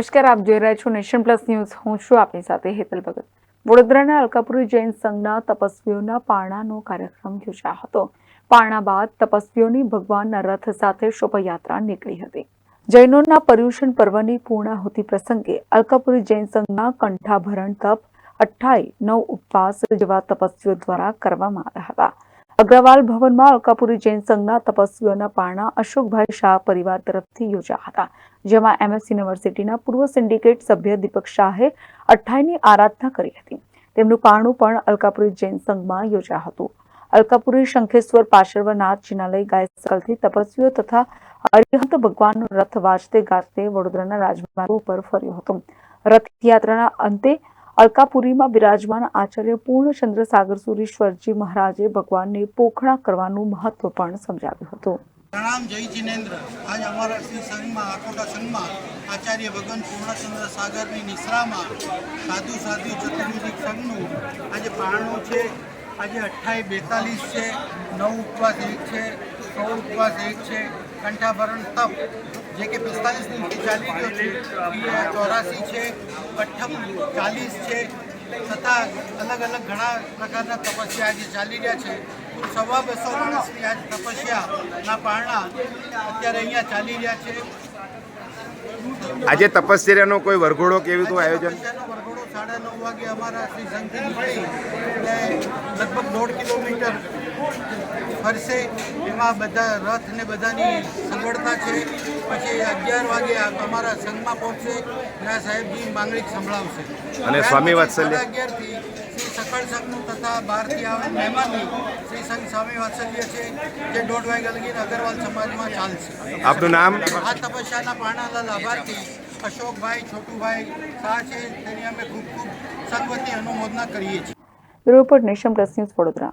નમસ્કાર, આપ જોઈ રહ્યા છો નેશન પ્લસ ન્યૂઝ. હું છું આપની સાથે હેતલ ભગત. વડોદરાના અલકાપુરી જૈન સંઘના તપસ્વીઓના પારણાનો કાર્યક્રમ યોજાયો હતો. પારણા બાદ તપસ્વીઓની ભગવાનના રથ સાથે શોભાયાત્રા નીકળી હતી. જૈનોના પર્યુષણ પર્વની પૂર્ણાહુતિ પ્રસંગે અલકાપુરી જૈન સંઘના કંઠાભરણ તપ, અઠ્ઠાઈ, નવ ઉપવાસ જેવા તપસ્વીઓ દ્વારા કરવામાં આવ્યા હતા. અગ્રવાલ ભવનમાં અલકાપુરી જૈન સંઘના તપસ્વીઓના પારણા અશોકભાઈ શાહ પરિવાર તરફથી યોજાયા હતા, જેમાં એમએસ યુનિવર્સિટીના પૂર્વ સિન્ડિકેટ સભ્ય દીપક શાહે અઠ્ઠાઈની આરાધના કરી હતી. તેમનું પારણું પણ અલકાપુરી જૈન સંઘમાં યોજાયું હતું. અલકાપુરી શંખેશ્વર પાશર્વનાથ જિનાલય ગાય તપસ્વીઓ તથા અરિહંત ભગવાનનો રથ વાજતે ગાજતે વડોદરાના રાજમાર્ગો પર ફર્યો હતો. રથયાત્રાના અંતે અલકાપુરીમાં બિરાજમાન આચાર્ય પૂર્ણચંદ્ર સાગરસુરીશ્વરજી મહારાજે ભગવાનને પોખણા કરવાનું મહત્વ પણ સમજાવ્યું હતું. પ્રણામ, જય જિનેન્દ્ર. આજ અમારા શ્રી સંઘમાં આકોટા સંઘમાં આચાર્ય ભગવાન પૂર્ણચંદ્ર સાગરની નિશ્રામાં સાધુ સાધુ ચતુર્વિધિક સંઘનું આજે પારણું છે. આજે અઠ્ઠાઈ બેતાલીસ છે. નવ ઉપવાસ એક છે. સોળ ઉપવાસ એક છે. કંઠાભરણ તપ જે કે પિસ્તાલીસ દિનથી ચાલી રહ્યો છે. ચોરાસી છે અઠ્ઠમ ચાલીસ છે તથા અલગ અલગ ઘણા પ્રકારના તપસ્યા આજે ચાલી રહ્યા છે. સવા બસો માણસની આજ તપસ્યાના પારણા અત્યારે અહીંયા ચાલી રહ્યા છે. આજે તપશ્ચર્યાનો કોઈ વરઘોડો કેવી કોઈ આયોજન? તપસ્યાનો વરઘોડો સાડા નવ વાગે અમારા શ્રી સંઘથી નીકળી એટલે લગભગ દોઢ કિલોમીટર ફરશે. એમાં બધા રથ ને બધાની સગવડતા છે. પછી અગિયાર વાગે અમારા સંઘમાં પહોંચશે. ના સાહેબજી માંગણી સંભળાવશે. અને સ્વામી વાત્સલ્ય? અગિયારથી શ્રી સકળ સંઘનું તથા બહારથી આવેલ મહેમાનની શ્રી સંઘ સ્વામી વાત્સલ્ય છે જે દોઢ વાગ્યા લગી અગરવાલ સમાજમાં ચાલશે. આપનું નામ? આ તપસ્યાના પાણાના લાભાર્થી અશોકભાઈ છોટુભાઈ શાહ છે. તેની અમે ખૂબ ખૂબ સંગવતી અનુમોદના કરીએ છીએ. Report nation plus news Vadodara.